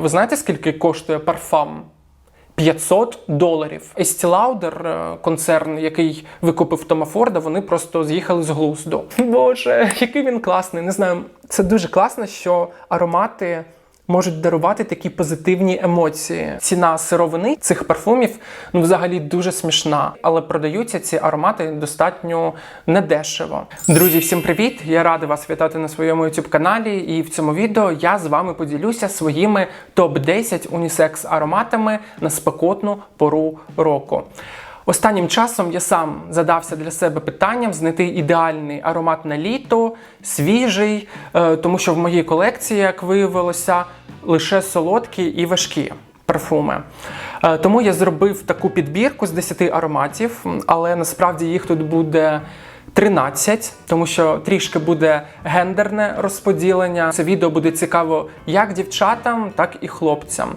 Ви знаєте, скільки коштує парфам? 500 доларів. Estee Lauder, е, концерн, який викупив Тома Форда, вони просто з'їхали з глузду. Боже, який він класний. Не знаю, це дуже класно, що аромати можуть дарувати такі позитивні емоції. Ціна сировини цих парфумів ну взагалі дуже смішна, але продаються ці аромати достатньо недешево. Друзі, всім привіт! Я радий вас вітати на своєму youtube каналі. І в цьому відео я з вами поділюся своїми топ-10 унісекс ароматами на спекотну пору року. Останнім часом я сам задався для себе питанням знайти ідеальний аромат на літо, свіжий, е, тому що в моїй колекції, як виявилося, лише солодкі і важкі парфуми. Е, Тому я зробив таку підбірку з 10 ароматів, але насправді їх тут буде 13, тому що трішки буде гендерне розподілення. Це відео буде цікаво як дівчатам, так і хлопцям.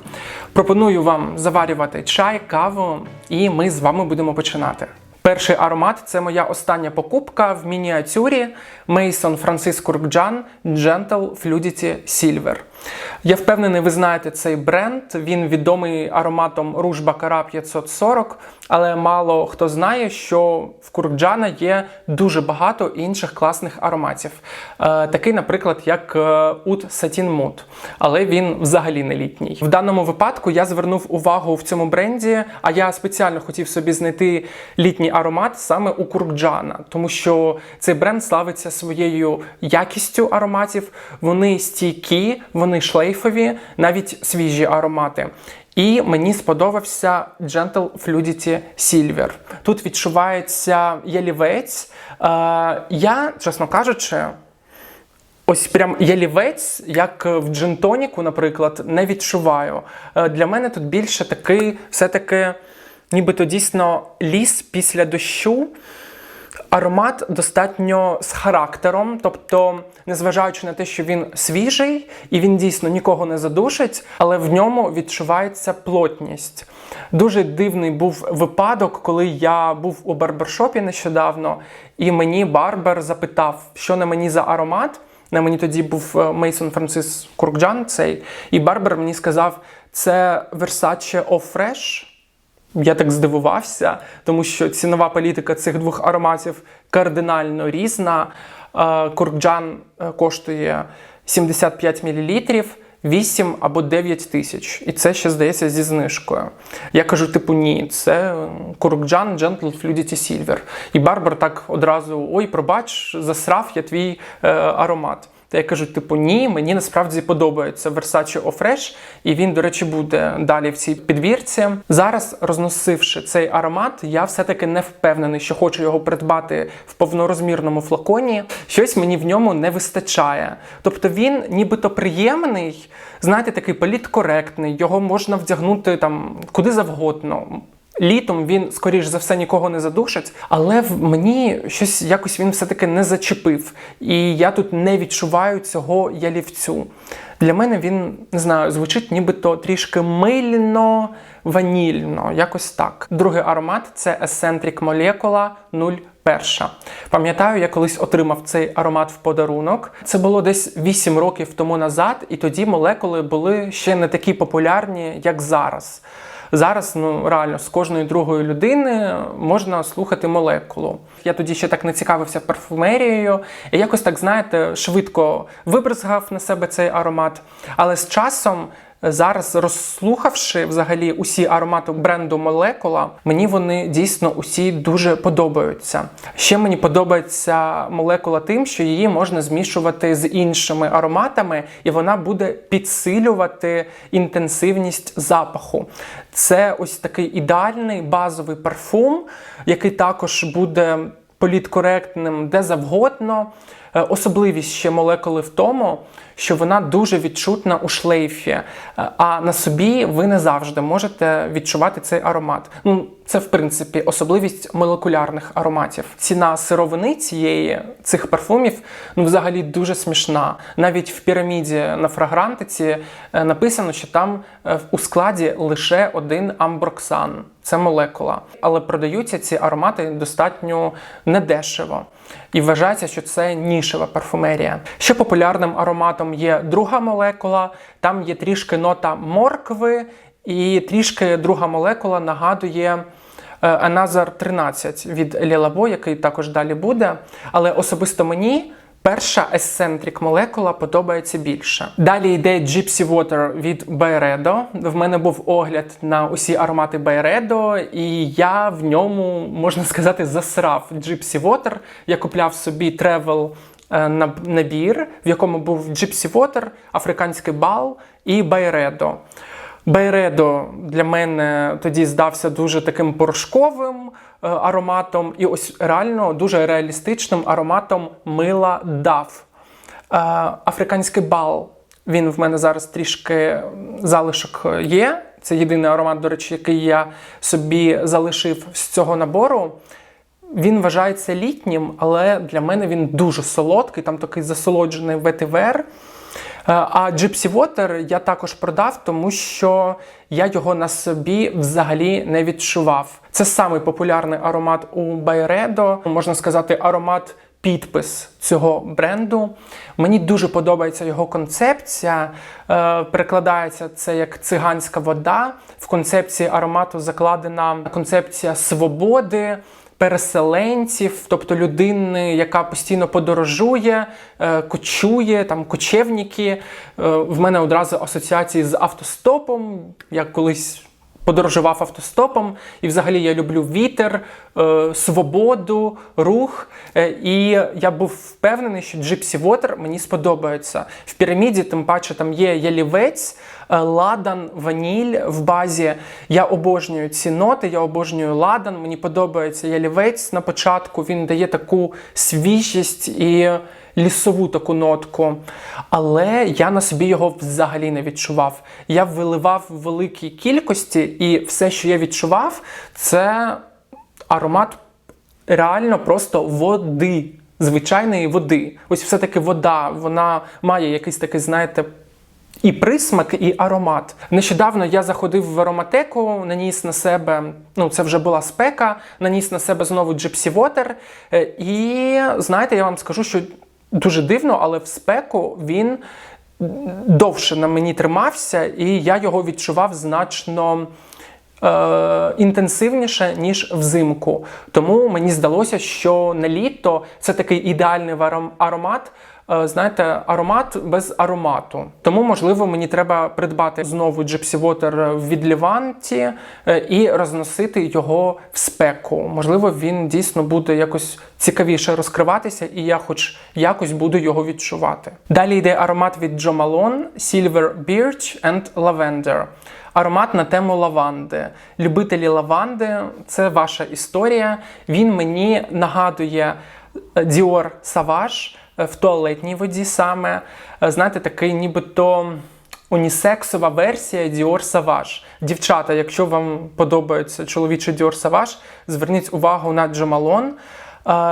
Пропоную вам заварювати чай, каву, і ми з вами будемо починати. Перший аромат це моя остання покупка в мініатюрі Mason Francis Kurkdjian Gentle Fluidity Silver. Я впевнений, ви знаєте цей бренд. Він відомий ароматом Rouge Baccarat 540, але мало хто знає, що в Куркджана є дуже багато інших класних ароматів. Е, такий, наприклад, як Oud Satin Mood, але він взагалі не літній. В даному випадку я звернув увагу в цьому бренді, а я спеціально хотів собі знайти літній аромат саме у Куркджана, тому що цей бренд славиться своєю якістю ароматів. Вони стійкі, вони шлейфові, навіть свіжі аромати. І мені сподобався Gentle Fluidity Silver. Тут відчувається ялівець. Е, я, чесно кажучи, Ось прям ялівець, як в джинтоніку, наприклад, не відчуваю. Е, Для мене тут більше такий, все-таки, нібито дійсно ліс після дощу. Аромат достатньо з характером, тобто, незважаючи на те, що він свіжий і він дійсно нікого не задушить, але в ньому відчувається плотність. Дуже дивний був випадок, коли я був у барбершопі нещодавно, і мені барбер запитав, що на мені за аромат. На мені тоді був Мейсон Францис Куркджан цей, і барбер мені сказав, це Versace Eau Fresh. Я так здивувався, тому що цінова політика цих двох ароматів кардинально різна. Е, Куркджан е, коштує 75 мл, 8 або 9 тисяч. І це ще здається зі знижкою. Я кажу, типу, ні, це Куркджан Gentle Fluidity Silver. І Барбар так одразу: ой, пробач, засрав я твій е, аромат. Та я кажу, типу, ні, мені насправді подобається Versace Fresh, і він, до речі, буде далі в цій підбірці. Зараз, розносивши цей аромат, я все-таки не впевнений, що хочу його придбати в повнорозмірному флаконі. Щось мені в ньому не вистачає. Тобто він нібито приємний, знаєте, такий політкоректний, його можна вдягнути там куди завгодно. Літом він, скоріш за все, нікого не задушить, але в мені щось якось він все-таки не зачепив. І я тут не відчуваю цього ялівцю. Для мене він не знаю, звучить нібито трішки мильно, ванільно, якось так. Другий аромат це Eccentric Molecula 01. Пам'ятаю, я колись отримав цей аромат в подарунок. Це було десь 8 років тому назад, і тоді молекули були ще не такі популярні, як зараз. Зараз ну реально з кожної другої людини можна слухати молекулу. Я тоді ще так не цікавився парфумерією, і якось так, знаєте, швидко вибризгав на себе цей аромат. Але з часом. Зараз розслухавши взагалі усі аромати бренду Молекула, мені вони дійсно усі дуже подобаються. Ще мені подобається молекула тим, що її можна змішувати з іншими ароматами, і вона буде підсилювати інтенсивність запаху. Це ось такий ідеальний базовий парфум, який також буде політкоректним де завгодно. Е, Особливість ще молекули в тому, що вона дуже відчутна у шлейфі, е, а на собі ви не завжди можете відчувати цей аромат. Ну, це в принципі особливість молекулярних ароматів. Ціна сировини цієї цих парфумів ну взагалі дуже смішна. Навіть в піраміді на фрагрантиці е, написано, що там е, у складі лише один амброксан. Це молекула, але продаються ці аромати достатньо недешево. І вважається, що це нішева парфумерія. Ще популярним ароматом ароматом є друга молекула, там є трішки нота моркви, і трішки друга молекула нагадує. е, Another 13 від Лілабо, який також далі буде. Але особисто мені перша Eccentric молекула подобається більше. Далі йде Gypsy Water від Byredo. В мене був огляд на усі аромати Byredo, і я в ньому, можна сказати, засрав Gypsy Water. Я купляв собі travel набір, в якому був Gypsy Water, африканський бал і Byredo. Байредо для мене тоді здався дуже таким порошковим е, ароматом, і ось реально дуже реалістичним ароматом мила дав. Е, Африканський бал. Він в мене зараз трішки залишок є. Це єдиний аромат, до речі, який я собі залишив з цього набору. Він вважається літнім, але для мене він дуже солодкий, там такий засолоджений ветивер. Е, А Gypsy Water я також продав, тому що я його на собі взагалі не відчував. Це самий популярний аромат у Byredo, можна сказати, аромат підпис цього бренду. Мені дуже подобається його концепція. Е, перекладається це як циганська вода. В концепції аромату закладена концепція свободи. Переселенців, тобто людини, яка постійно подорожує, е, кочує, там кочевники. Е, В мене одразу асоціації з автостопом. Я колись подорожував автостопом, і взагалі я люблю вітер, е, свободу, рух. Е, І я був впевнений, що Gypsy Water мені сподобається. В піраміді, тим паче, там є ялівець, е, ладан, ваніль в базі. Я обожнюю ці ноти, я обожнюю ладан. Мені подобається ялівець на початку. Він дає таку свіжість і лісову таку нотку. Але я на собі його взагалі не відчував. Я виливав в великій кількості, і все, що я відчував, це аромат реально просто води. Звичайної води. Ось все-таки вода, вона має якийсь такий, знаєте, і присмак, і аромат. Нещодавно я заходив в ароматеку, наніс на себе, ну це вже була спека, наніс на себе знову Gypsy Water. Е, І знаєте, я вам скажу, що дуже дивно, але в спеку він довше на мені тримався, і я його відчував значно. Е, інтенсивніше, ніж взимку. Тому мені здалося, що на літо це такий ідеальний аромат. Е, Знаєте, аромат без аромату. Тому, можливо, мені треба придбати знову Gypsy Water від Ліванті е, і розносити його в спеку. Можливо, він дійсно буде якось цікавіше розкриватися, і я хоч якось буду його відчувати. Далі йде аромат від Jo Malone Silver Birch and Lavender. Аромат на тему лаванди. Любителі лаванди це ваша історія. Він мені нагадує е, Dior Savage в туалетній воді саме. Е, Знаєте, такий нібито унісексова версія Dior Savage. Дівчата, якщо вам подобається чоловічий Dior Savage, зверніть увагу на Джо. Е,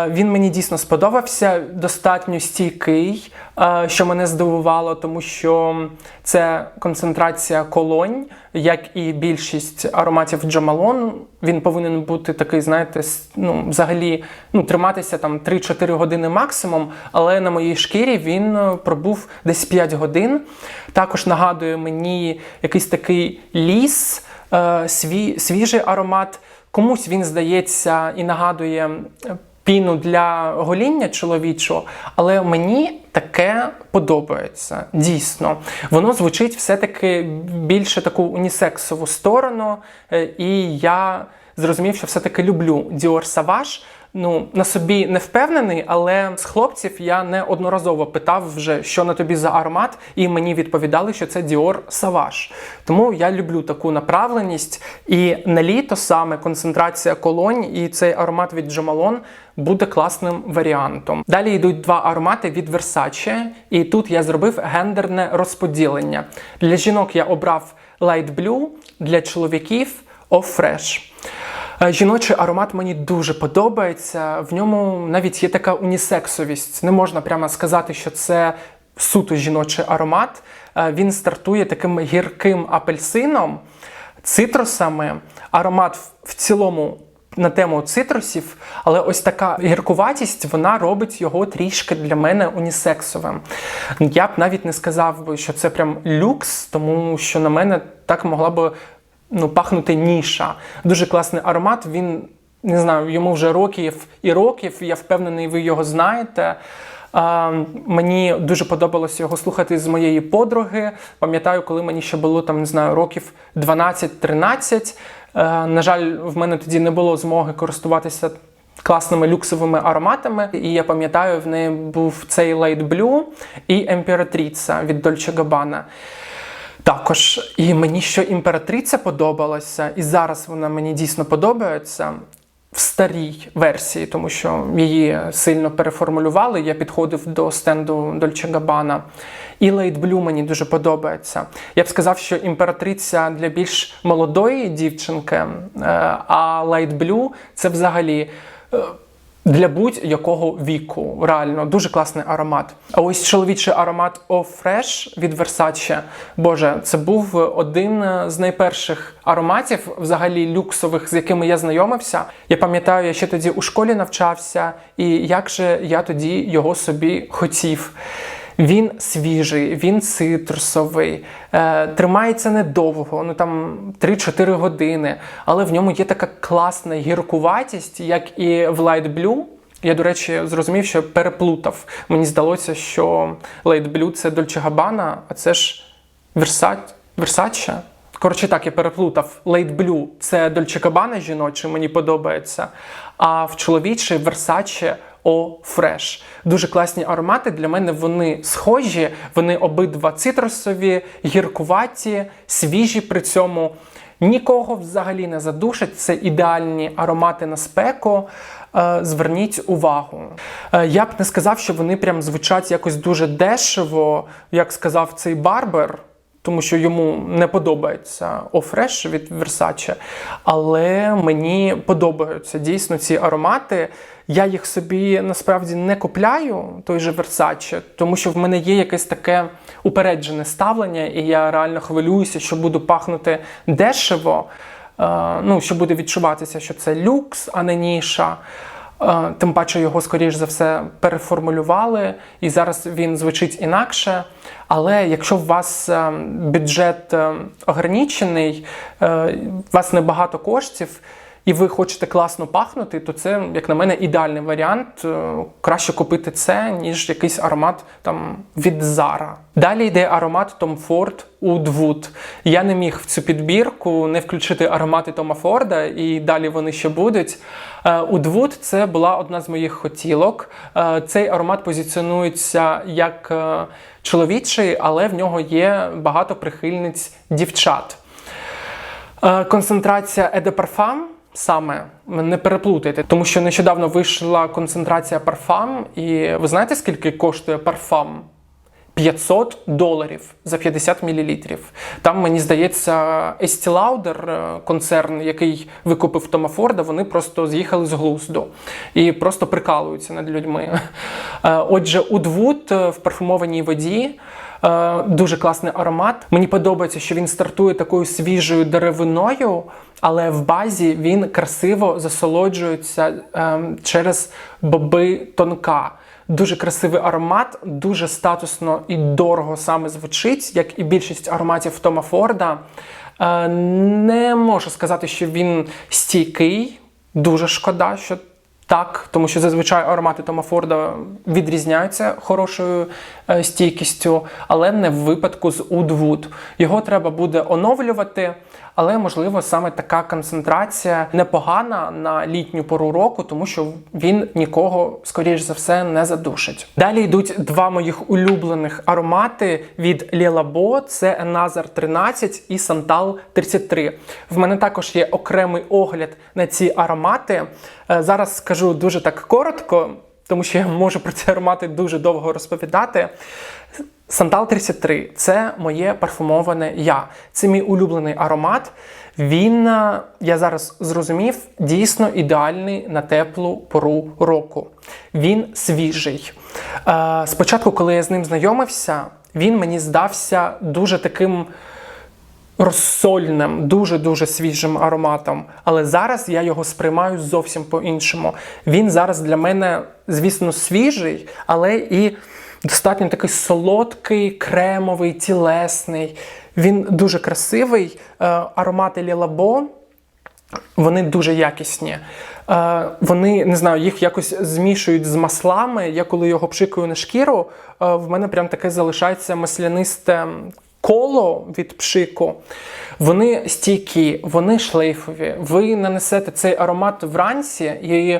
Він мені дійсно сподобався, достатньо стійкий, що мене здивувало, тому що це концентрація колонь, як і більшість ароматів Джамалон. Він повинен бути такий, знаєте, ну, взагалі ну, триматися там 3-4 години максимум, але на моїй шкірі він е, пробув десь 5 годин. Також нагадує мені якийсь такий ліс, е, свіжий аромат. Комусь він здається і нагадує е, піну для гоління чоловічого, але мені таке подобається. Дійсно, воно звучить все-таки більше таку унісексову сторону, е, і я зрозумів, що все-таки люблю Dior Savage. Ну, на собі не впевнений, але з хлопців я неодноразово питав вже, що на тобі за аромат, і мені відповідали, що це Dior Savage. Тому я люблю таку направленість. І на літо саме концентрація колонь і цей аромат від Malone буде класним варіантом. Далі йдуть два аромати від Versace, і тут я зробив гендерне розподілення. Для жінок я обрав Light Blue, для чоловіків Off Fresh. Е, Жіночий аромат мені дуже подобається. В ньому навіть є така унісексовість. Не можна прямо сказати, що це суто жіночий аромат. Е, Він стартує таким гірким апельсином, цитрусами. Аромат в- цілому на тему цитрусів, але ось така гіркуватість вона робить його трішки для мене унісексовим. Я б навіть не сказав би, що це прям люкс, тому що на мене так могла би ну, пахнути ніша. Дуже класний аромат. Він не знаю, йому вже років і років. Я впевнений, ви його знаєте. А, мені дуже подобалося його слухати з моєї подруги. Пам'ятаю, коли мені ще було там, не знаю, років 12-13. Е, на жаль, в мене тоді не було змоги користуватися класними люксовими ароматами. І я пам'ятаю, в неї був цей Light Blue і Імператриця від Dolce Gabbana. Також і мені що імператриця подобалася, і зараз вона мені дійсно подобається в старій версії, тому що її сильно переформулювали. Я підходив до стенду Dolce Gabbana. І Light Blue мені дуже подобається. Я б сказав, що імператриця для більш молодої дівчинки, е, а Light Blue це взагалі. Для будь-якого віку, реально дуже класний аромат. А ось чоловічий аромат Офреш від Versace. Боже, це був один з найперших ароматів, взагалі люксових, з якими я знайомився. Я пам'ятаю, я ще тоді у школі навчався, і як же я тоді його собі хотів. Він свіжий, він цитрусовий, е, тримається недовго, ну там 3-4 години. Але в ньому є така класна гіркуватість, як і в Light Blue. Я, до речі, зрозумів, що переплутав. Мені здалося, що Light Blue це Dolce Gabbana, а це ж Versace. Коротше, так, я переплутав. Light Blue це Dolce Gabbana жіночий, мені подобається. А в чоловічий Versace O Fresh. Дуже класні аромати. Для мене вони схожі, вони обидва цитрусові, гіркуваті, свіжі при цьому. Нікого взагалі не задушать. Це ідеальні аромати на спеку. Е, Зверніть увагу. Е, Я б не сказав, що вони прям звучать якось дуже дешево, як сказав цей барбер тому що йому не подобається офреш від Versace, але мені подобаються дійсно ці аромати. Я їх собі насправді не купляю, той же Versace, тому що в мене є якесь таке упереджене ставлення, і я реально хвилююся, що буду пахнути дешево. Е, Ну, що буде відчуватися, що це люкс, а не ніша. Е, Тим паче його, скоріш за все, переформулювали, і зараз він звучить інакше. Але якщо у вас е, бюджет е, ограничений, у вас небагато коштів, і ви хочете класно пахнути, то це, як на мене, ідеальний варіант. Е, Краще купити це, ніж якийсь аромат там від Zara. Далі йде аромат Tom Ford Oud Wood. Я не міг в цю підбірку не включити аромати Тома Форда, і далі вони ще будуть. Е, Oud Wood – це була одна з моїх хотілок. Е, Цей аромат позиціонується як е, чоловічий, але в нього є багато прихильниць дівчат. Е, Концентрація Parfum саме не переплутайте, тому що нещодавно вийшла концентрація парфам, і ви знаєте, скільки коштує парфам? 500 доларів за 50 мл. Там, мені здається, Estee Lauder, е, концерн, який викупив Тома Форда, вони просто з'їхали з глузду і просто прикалуються над людьми. Е, Отже, Удвуд в парфумованій воді. Е, Дуже класний аромат. Мені подобається, що він стартує такою свіжою деревиною, але в базі він красиво засолоджується ем, через боби тонка. Дуже красивий аромат, дуже статусно і дорого саме звучить, як і більшість ароматів Тома Форда. Е, Не можу сказати, що він стійкий. Дуже шкода, що так, тому що зазвичай аромати Тома Форда відрізняються хорошою е, стійкістю, але не в випадку з Wood. Його треба буде оновлювати, але можливо саме така концентрація непогана на літню пору року, тому що він нікого, скоріш за все, не задушить. Далі йдуть два моїх улюблених аромати від Лєлабо: це Назар 13 і Сантал 33. В мене також є окремий огляд на ці аромати. Е, Зараз скажу дуже так коротко, тому що я можу про ці аромати дуже довго розповідати. Сантал 33 це моє парфумоване я. Це мій улюблений аромат. Він, е, я зараз зрозумів, дійсно ідеальний на теплу пору року. Він свіжий. Е, Спочатку, коли я з ним знайомився, він мені здався дуже таким розсольним, дуже-дуже свіжим ароматом. Але зараз я його сприймаю зовсім по-іншому. Він зараз для мене, звісно, свіжий, але і достатньо такий солодкий, кремовий, тілесний. Він дуже красивий. Е, Аромати Лілабо. Вони дуже якісні. Е, вони не знаю, їх якось змішують з маслами. Я коли його пшикаю на шкіру, е, в мене прям таке залишається маслянисте коло від пшику. Вони стійкі, вони шлейфові. Ви нанесете цей аромат вранці і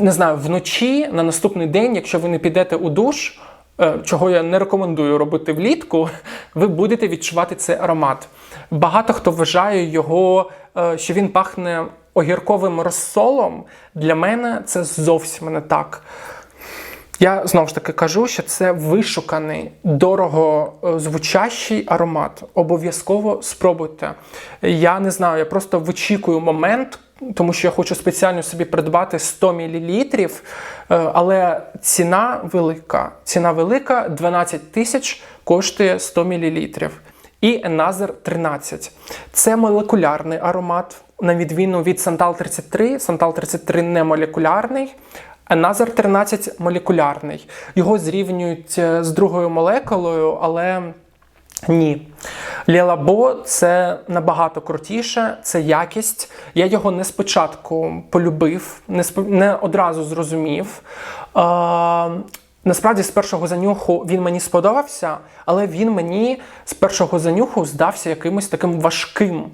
не знаю, вночі на наступний день, якщо ви не підете у душ. е, Чого я не рекомендую робити влітку, ви будете відчувати цей аромат. Багато хто вважає його, е, що він пахне огірковим розсолом. Для мене це зовсім не так. Я знову ж таки кажу, що це вишуканий, дорого е, звучащий аромат. Обов'язково спробуйте. Я не знаю, я просто вичікую момент, тому що я хочу спеціально собі придбати 100 мл, але ціна велика. Ціна велика 12 тисяч коштує 100 мл. І Another 13. Це молекулярний аромат, на відміну від Santal 33. Santal 33 не молекулярний. Another 13 молекулярний. Його зрівнюють е, з другою молекулою, але ні. Лілабо це набагато крутіше, це якість. Я його не спочатку полюбив, не, спо- не одразу зрозумів. А, насправді, з першого занюху він мені сподобався, але він мені з першого занюху здався якимось таким важким.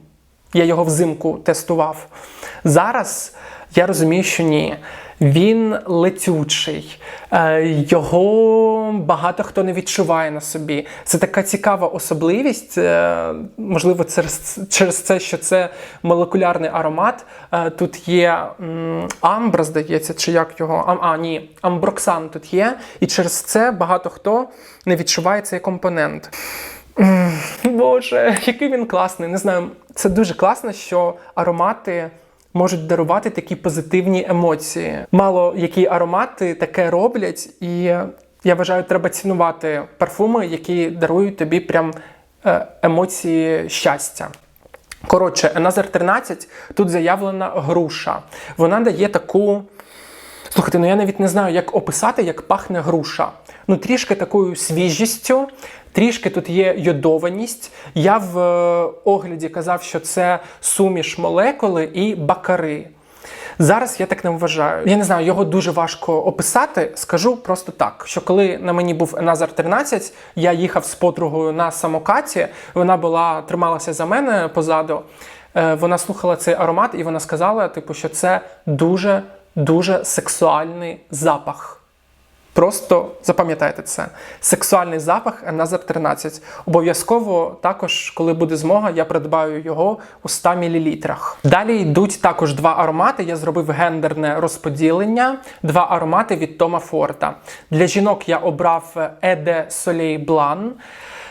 Я його взимку тестував. Зараз я розумію, що ні. Він летючий, е, його багато хто не відчуває на собі. Це така цікава особливість. е, Можливо, через, це, що це молекулярний аромат. Е, Тут є амбра, здається, чи як його? А, ні, амброксан тут є. І через це багато хто не відчуває цей компонент. Боже, який він класний. Не знаю, це дуже класно, що аромати можуть дарувати такі позитивні емоції. Мало які аромати таке роблять, і я вважаю, треба цінувати парфуми, які дарують тобі прям е, емоції щастя. Коротше, Another 13 тут заявлена груша. Вона дає таку. Слухайте, ну я навіть не знаю, як описати, як пахне груша. Ну, трішки такою свіжістю, трішки тут є йодованість. Я в е, огляді казав, що це суміш молекули і бакари. Зараз я так не вважаю. Я не знаю, його дуже важко описати. Скажу просто так: що коли на мені був Назар 13, я їхав з подругою на самокаті. Вона була трималася за мене позаду. Е, Вона слухала цей аромат, і вона сказала, типу, що це дуже дуже сексуальний запах. Просто запам'ятайте це. Сексуальний запах Another 13. Обов'язково також, коли буде змога, я придбаю його у 100 мл. Далі йдуть також два аромати. Я зробив гендерне розподілення. Два аромати від Тома Форта. Для жінок я обрав Еде Soleil Blanc.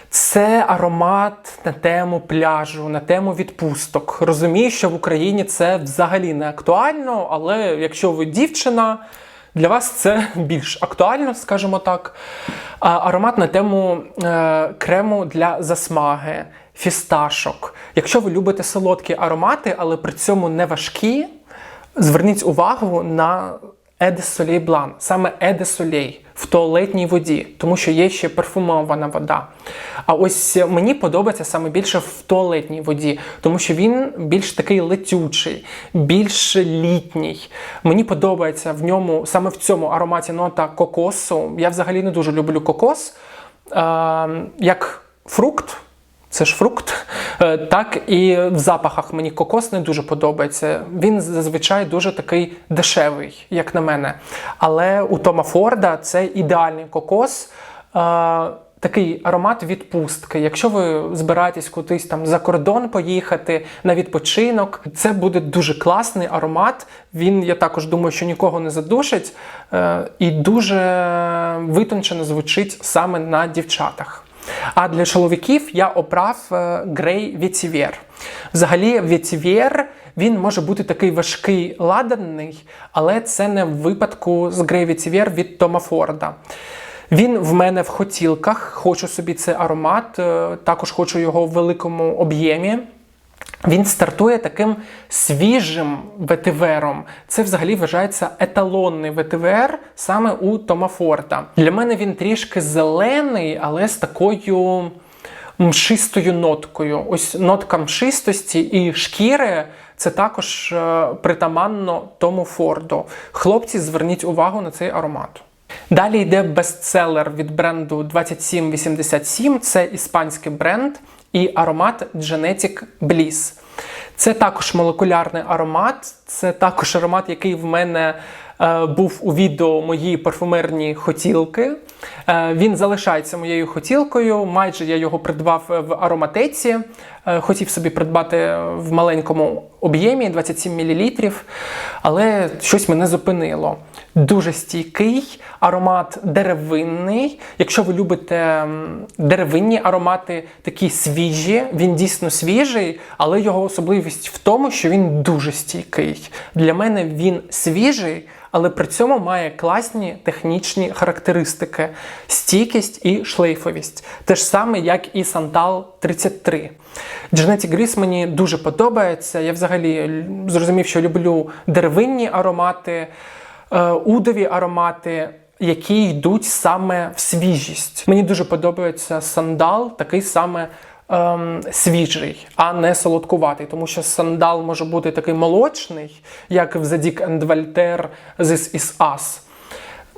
Це аромат на тему пляжу, на тему відпусток. Розумію, що в Україні це взагалі не актуально, але якщо ви дівчина, для вас це більш актуально, скажімо так. Аромат на тему е, крему для засмаги, фісташок. Якщо ви любите солодкі аромати, але при цьому не важкі, зверніть увагу на Еде Солей Блан, саме Еде Солей в туалетній воді, тому що є ще парфумована вода. А ось мені подобається саме більше в туалетній воді, тому що він більш такий летючий, більш літній. Мені подобається в ньому, саме в цьому ароматі нота кокосу. Я взагалі не дуже люблю кокос е, як фрукт. Це ж фрукт, Е, так і в запахах мені кокос не дуже подобається. Він зазвичай дуже такий дешевий, як на мене. Але у Тома Форда це ідеальний кокос. е, Такий аромат відпустки. Якщо ви збираєтесь кудись там за кордон поїхати на відпочинок, це буде дуже класний аромат. Він, я також думаю, що нікого не задушить е, і дуже витончено звучить саме на дівчатах. А для чоловіків я обрав грей Віцівєр. Взагалі, Віцівєр він може бути такий важкий ладаний, але це не в випадку з грей Віцівєр від Тома Форда. Він в мене в хотілках. Хочу собі цей аромат, е, також хочу його в великому об'ємі. Він стартує таким свіжим ветивером. Це взагалі вважається еталонний ветивер саме у Тома Форда. Для мене він трішки зелений, але з такою мшистою ноткою. Ось нотка мшистості і шкіри це також е, притаманно Тому Форду. Хлопці, зверніть увагу на цей аромат. Далі йде бестселер від бренду 2787. Це іспанський бренд і аромат Genetic Bliss. Це також молекулярний аромат, це також аромат, який в мене е, був у відео мої парфумерні хотілки. Е, він залишається моєю хотілкою. Майже я його придбав в ароматеці. Е, хотів собі придбати в маленькому об'ємі 27 мл, але щось мене зупинило. Дуже стійкий аромат деревинний. Якщо ви любите деревинні аромати, такі свіжі, він дійсно свіжий, але його особливість в тому, що він дуже стійкий. Для мене він свіжий, але при цьому має класні технічні характеристики: стійкість і шлейфовість. Те ж саме, як і Santal 33. Genetic Grease мені дуже подобається. Я взагалі зрозумів, що люблю деревинні аромати, е, удові аромати. Які йдуть саме в свіжість. Мені дуже подобається сандал, такий саме ем, свіжий, а не солодкуватий, тому що сандал може бути такий молочний, як в Zadig and Voltaire This Is Us.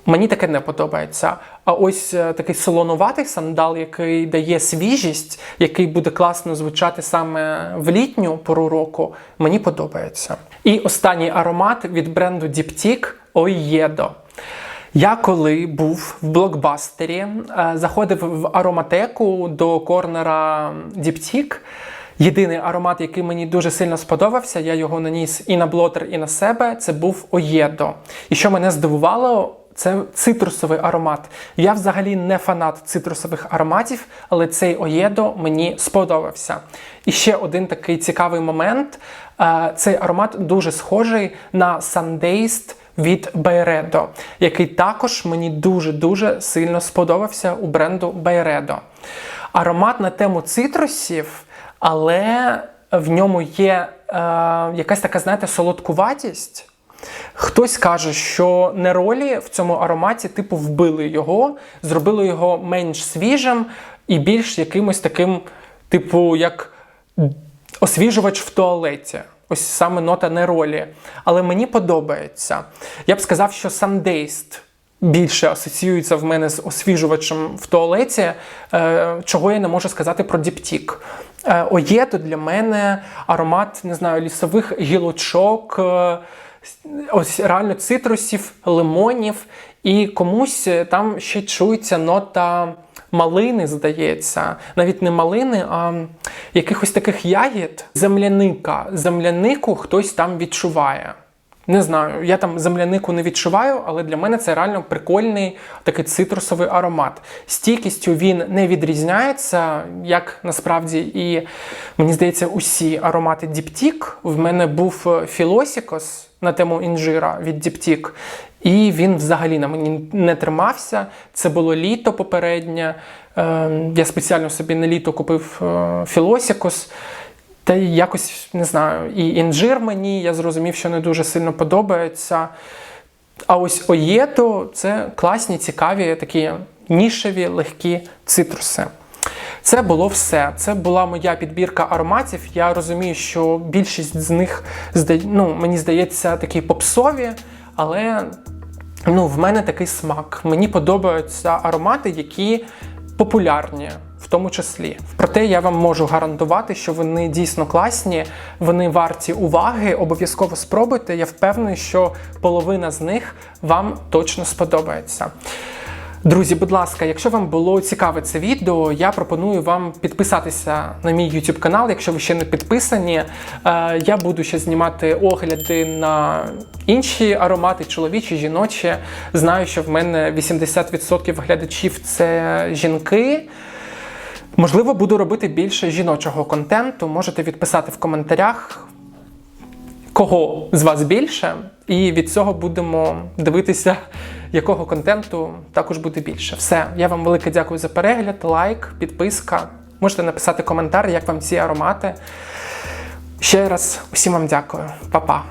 Мені таке не подобається. А ось е, такий солонуватий сандал, який дає свіжість, який буде класно звучати саме в літню пору року, мені подобається. І останній аромат від бренду Diptyque Oyedo. Я коли був в блокбастері, е, заходив в ароматеку до корнера Diptyque, Єдиний аромат, який мені дуже сильно сподобався, я його наніс і на блотер, і на себе, це був Оєдо. І що мене здивувало, це цитрусовий аромат. Я взагалі не фанат цитрусових ароматів, але цей Оєдо мені сподобався. І ще один такий цікавий момент: Е, цей аромат дуже схожий на Sundazed від Bayredo, який також мені дуже-дуже сильно сподобався у бренду Bayredo. Аромат на тему цитрусів, але в ньому є е, якась така, знаєте, солодкуватість. Хтось каже, що неролі в цьому ароматі, типу, вбили його, зробили його менш свіжим і більш якимось таким, типу, як освіжувач в туалеті. Ось саме нота неролі. Але мені подобається. Я б сказав, що Sundazed більше асоціюється в мене з освіжувачем в туалеті, е, чого я не можу сказати про діптік. Е, Оєто для мене аромат, не знаю, лісових гілочок, е, ось реально цитрусів, лимонів, і комусь там ще чується нота малини, здається, навіть не малини, а якихось таких ягід, земляника. Землянику хтось там відчуває. Не знаю, я там землянику не відчуваю, але для мене це реально прикольний такий цитрусовий аромат. Стійкістю він не відрізняється, як насправді і мені здається, усі аромати Діптік. В мене був Філосікос на тему інжира від Діптік, і він взагалі на мені не тримався. Це було літо попереднє. Е, Я спеціально собі на літо купив е, Філосікос. Та якось не знаю, і інжир мені я зрозумів, що не дуже сильно подобається. А ось оєто це класні, цікаві, такі нішеві, легкі цитруси. Це було все. Це була моя підбірка ароматів. Я розумію, що більшість з них ну, мені здається такі попсові, але ну, в мене такий смак. Мені подобаються аромати, які популярні. В тому числі, проте я вам можу гарантувати, що вони дійсно класні, вони варті уваги. Обов'язково спробуйте. Я впевнений, що половина з них вам точно сподобається. Друзі, будь ласка, якщо вам було цікаве це відео, я пропоную вам підписатися на мій YouTube канал, якщо ви ще не підписані. Е, я буду ще знімати огляди на інші аромати, чоловічі, жіночі. Знаю, що в мене 80% глядачів це жінки. Можливо, буду робити більше жіночого контенту. Можете відписати в коментарях, кого з вас більше, і від цього будемо дивитися, якого контенту також буде більше. Все, я вам велике дякую за перегляд, лайк, підписка. Можете написати коментар, як вам ці аромати. Ще раз усім вам дякую, Па-па.